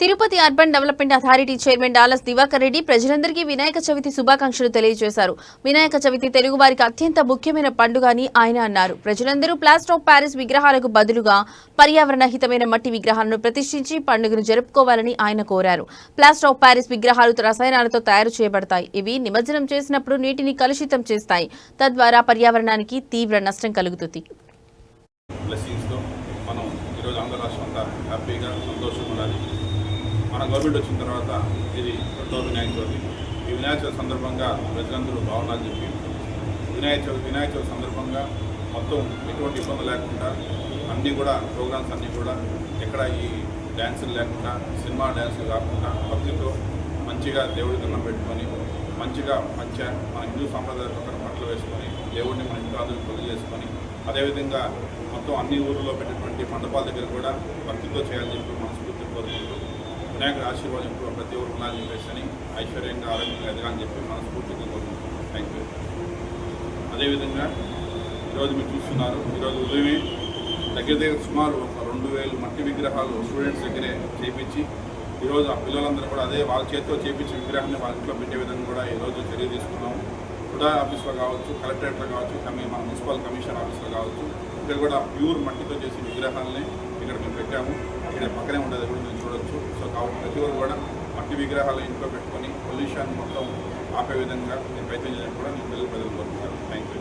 Tirupati urban development authority chairman Dallas Diwakar Reddy ప్రజలందరికీ వినాయక చవితి శుభాకాంక్షలు తెలియజేశారు. వినాయక చవితి తెలుగువారికి అత్యంత ముఖ్యమైన పండుగ అని ఆయన అన్నారు. ప్రజలందరూ ప్లాస్టర్ ఆఫ్ ప్యారిస్ విగ్రహాలకు బదులుగా పర్యావరణ హితమైన మట్టి విగ్రహాలను ప్రతిష్ఠించి పండుగను జరుపుకోవాలని ఆయన కోరారు. ప్లాస్టర్ ఆఫ్ ప్యారిస్ విగ్రహాలు రసాయనాలతో తయారు చేయబడతాయి. ఇవి నిమజ్జనం చేసినప్పుడు నీటిని కలుషితం చేస్తాయి. తద్వారా పర్యావరణానికి తీవ్ర నష్టం కలుగుతుంది. మనం ఈరోజు ఆంధ్ర రాష్ట్రం అంతా హ్యాపీగా సంతోషంగా ఉండాలి. మన గవర్నమెంట్ వచ్చిన తర్వాత ఇది రెండో వినాయక చవితి ఈ వినాయక చవితి సందర్భంగా ప్రజలందరూ భావనాలు చెప్పి వినాయక చవితి వినాయక చవితి సందర్భంగా మొత్తం ఎటువంటి ఇబ్బంది లేకుండా అన్నీ కూడా ప్రోగ్రామ్స్ అన్నీ కూడా ఎక్కడ ఈ డ్యాన్సులు లేకుండా సినిమా డ్యాన్సులు కాకుండా భక్తితో మంచిగా దేవుడి దండం పెట్టుకొని మంచిగా మంచిగా మన హిందూ సాంప్రదాయ ప్రకారం బట్టలు వేసుకొని దేవుడిని మన ఇంట్లో అందరూ చేసుకొని అదేవిధంగా మొత్తం అన్ని ఊర్లలో పెట్టినటువంటి మండపాల దగ్గర కూడా భక్తితో చేయాలని చెప్పి మనస్ఫూర్తి కోరుకుంటూ వినాయకుడి ఆశీర్వాదం కూడా ప్రతి ఒక్కరు ఉండాలని చెప్పేసి అని ఐశ్వర్యంగా ఆరోగ్యంగా ఎదగాలని చెప్పి మనస్ఫూర్తిగా కోరుకుంటున్నాం థ్యాంక్ యూ అదేవిధంగా ఈరోజు మీరు చూస్తున్నారు ఈరోజు ఉదయమే దగ్గర దగ్గర సుమారు ఒక రెండు వేలు మట్టి విగ్రహాలు స్టూడెంట్స్ దగ్గరే చేపించి ఈరోజు ఆ పిల్లలందరూ కూడా అదే వాళ్ళ చేతితో చేపించి విగ్రహాన్ని వాళ్ళ ఇంట్లో పెట్టే విధంగా కూడా ఈరోజు చర్య తీసుకున్నాము. హుడా ఆఫీస్లో కావచ్చు కలెక్టరేట్లో కావచ్చు కమి మన మున్సిపల్ కమిషన్ ఆఫీస్లో కావచ్చు ఇక్కడ కూడా ప్యూర్ మట్టితో చేసిన విగ్రహాలని ఇక్కడ మేము పెట్టాము. ఇక్కడ పక్కనే ఉండేది కూడా మేము చూడొచ్చు. సో కాబట్టి ప్రతి ఒక్కరు కూడా మట్టి విగ్రహాలు ఇంట్లో పెట్టుకొని పొల్యూషన్ మొత్తం ఆపే విధంగా నేను ప్రయత్నం చేయడం కూడా నేను తెలుగు ప్రజలు కోరుతున్నాను థ్యాంక్ యూ